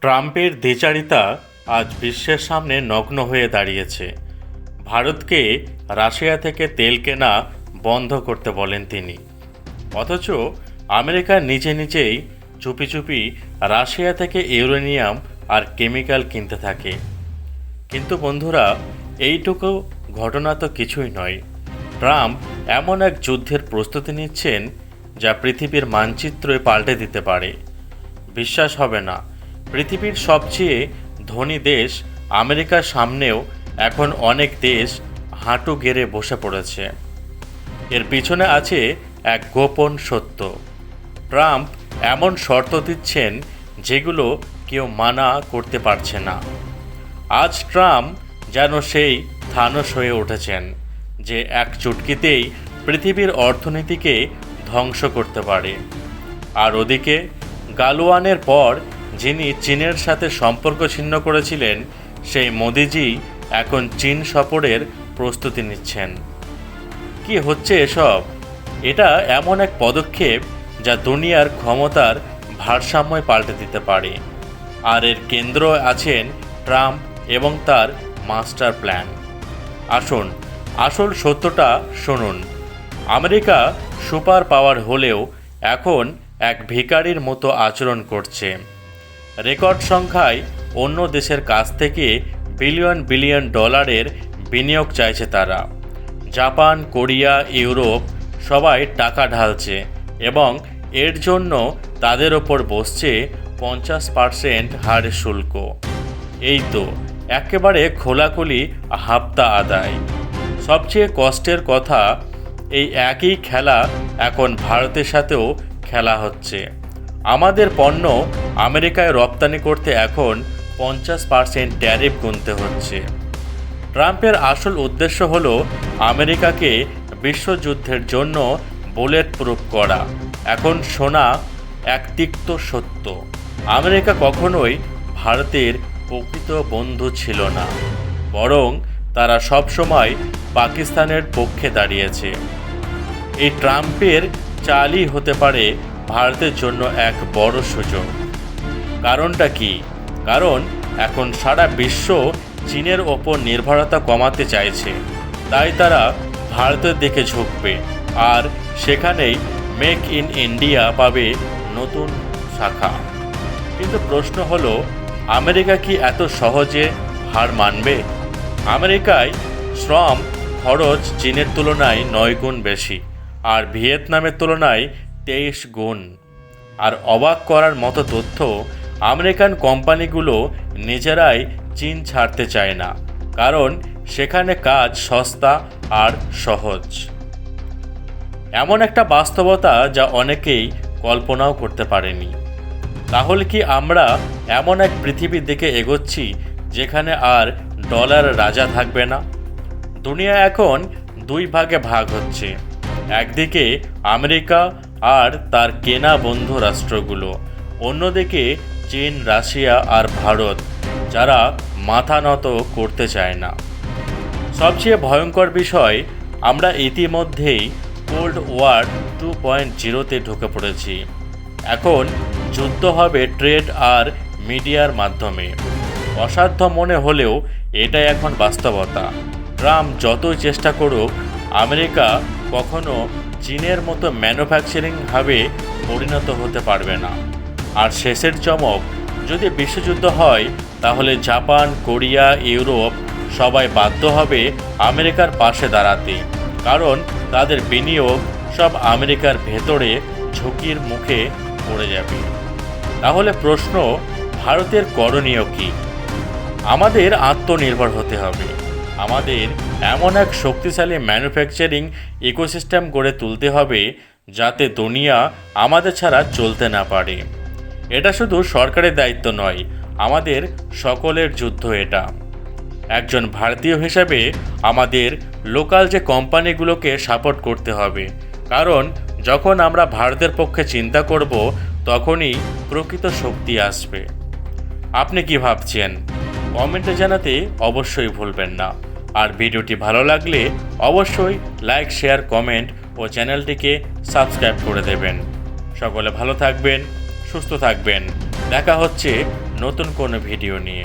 ট্রাম্পের দ্বিচারিতা আজ বিশ্বের সামনে নগ্ন হয়ে দাঁড়িয়েছে। ভারতকে রাশিয়া থেকে তেল কেনা বন্ধ করতে বলেন তিনি। অথচ আমেরিকা নিজে নিজেই চুপি চুপি রাশিয়া থেকে ইউরেনিয়াম আর কেমিক্যাল কিনতে থাকে। কিন্তু বন্ধুরা, এইটুকু ঘটনা তো কিছুই নয়। ট্রাম্প এমন এক যুদ্ধের প্রস্তুতি নিচ্ছেন যা পৃথিবীর মানচিত্রই পাল্টে দিতে পারে। বিশ্বাস হবে না। পৃথিবীর সবচেয়ে ধনী দেশ আমেরিকার সামনেও এখন অনেক দেশ হাঁটু গেড়ে বসে পড়েছে। এর পিছনে আছে এক গোপন সত্য। ট্রাম্প এমন শর্ত দিচ্ছেন যেগুলো কেউ মানা করতে পারছে না। আজ ট্রাম্প যেন সেই থানস হয়ে উঠেছেন যে এক চুটকিতেই পৃথিবীর অর্থনীতিকে ধ্বংস করতে পারে। আর ওদিকে গালোয়ানের পর যিনি চীনের সাথে সম্পর্ক ছিন্ন করেছিলেন, সেই মোদিজি এখন চীন সফরের প্রস্তুতি নিচ্ছেন। কি হচ্ছে এসব? এটা এমন এক পদক্ষেপ যা দুনিয়ার ক্ষমতার ভারসাম্য পাল্টে দিতে পারে। আর এর কেন্দ্র আছেন ট্রাম্প এবং তার মাস্টার প্ল্যান। আসুন, আসল সত্যটা শুনুন। আমেরিকা সুপার পাওয়ার হলেও এখন এক ভিখারির মতো আচরণ করছে। রেকর্ড সংখ্যায় অন্য দেশের কাছ থেকে বিলিয়ন বিলিয়ন ডলারের বিনিয়োগ চাইছে তারা। জাপান, কোরিয়া, ইউরোপ সবাই টাকা ঢালছে এবং এর জন্য তাদের ওপর বসছে পঞ্চাশ পার্সেন্ট হারে শুল্ক। এই তো একেবারে খোলাখুলি হাপ্তা আদায়। সবচেয়ে কষ্টের কথা, এই একই খেলা এখন ভারতের সাথেও খেলা হচ্ছে। আমাদের পণ্য আমেরিকায় রপ্তানি করতে এখন পঞ্চাশ পার্সেন্ট ট্যারিফ গুনতে হচ্ছে। ট্রাম্পের আসল উদ্দেশ্য হল আমেরিকাকে বিশ্বযুদ্ধের জন্য বুলেট প্রুফ করা। এখন শোনা এক তিক্ত সত্য। আমেরিকা কখনোই ভারতের প্রকৃত বন্ধু ছিল না, বরং তারা সবসময় পাকিস্তানের পক্ষে দাঁড়িয়েছে। এই ট্রাম্পের চালই হতে পারে ভারতের জন্য এক বড় সুযোগ। কারণটা কি? কারণ এখন সারা বিশ্ব চীনের ওপর নির্ভরতা কমাতে চাইছে। তাই তারা ভারতের দিকে ঝুঁকবে আর সেখানেই মেক ইন ইন্ডিয়া পাবে নতুন শাখা। কিন্তু প্রশ্ন হলো, আমেরিকা কি এত সহজে হার মানবে? আমেরিকায় শ্রম খরচ চীনের তুলনায় নয় গুণ বেশি, আর ভিয়েতনামের তুলনায় তেইশ গুণ। আর অবাক করার মতো তথ্য আমেরিকান কোম্পানিগুলো নিজেরাই চীন ছাড়তে চায় না, কারণ সেখানে কাজ সস্তা আর সহজ। এমন একটা বাস্তবতা যা অনেকেই কল্পনাও করতে পারেনি। তাহলে কি আমরা এমন এক পৃথিবীর দিকে এগোচ্ছি যেখানে আর ডলার রাজা থাকবে না? দুনিয়া এখন দুই ভাগে ভাগ হচ্ছে। একদিকে আমেরিকা আর তার কেনা বন্ধু রাষ্ট্রগুলো। অন্যদিকে চীন, রাশিয়া আর ভারত, যারা মাথা নত করতে চায় না। সবচেয়ে ভয়ঙ্কর বিষয়, আমরা ইতিমধ্যেই কোল্ড ওয়ার টু পয়েন্ট জিরোতে ঢুকে পড়েছি। এখন যুদ্ধ হবে ট্রেড আর মিডিয়ার মাধ্যমে। অসাধ্য মনে হলেও এটাই এখন বাস্তবতা। ট্রাম্প যতই চেষ্টা করুক, আমেরিকা কখনো চীনের মতো ম্যানুফ্যাকচারিং হাবে পরিণত হতে পারবে না। আর শেষের চমক, যদি বিশ্বযুদ্ধ হয়, তাহলে জাপান, কোরিয়া, ইউরোপ সবাই বাধ্য হবে আমেরিকার পাশে দাঁড়াতে। কারণ তাদের বিনিয়োগ সব আমেরিকার ভেতরে ঝুঁকির মুখে পড়ে যাবে। তাহলে প্রশ্ন, ভারতের করণীয় কী? আমাদের আত্মনির্ভর হতে হবে। আমাদের এমন এক শক্তিশালী ম্যানুফ্যাকচারিং ইকোসিস্টেম গড়ে তুলতে হবে যাতে দুনিয়া আমাদের ছাড়া চলতে না পারে। এটা শুধু সরকারের দায়িত্ব নয়, আমাদের সকলের যুদ্ধ এটা। একজন ভারতীয় হিসাবে আমাদের লোকাল যে কোম্পানিগুলোকে সাপোর্ট করতে হবে, কারণ যখন আমরা ভারতের পক্ষে চিন্তা করব, তখনই প্রকৃত শক্তি আসবে। আপনি কি ভাবছেন? কমেন্টে জানাতে অবশ্যই ভুলবেন না। আর ভিডিওটি ভালো লাগলে অবশ্যই লাইক, শেয়ার, কমেন্ট ও চ্যানেলটিকে সাবস্ক্রাইব করে দেবেন। সকলে ভালো থাকবেন, সুস্থ থাকবেন। দেখা হচ্ছে নতুন কোনো ভিডিও নিয়ে।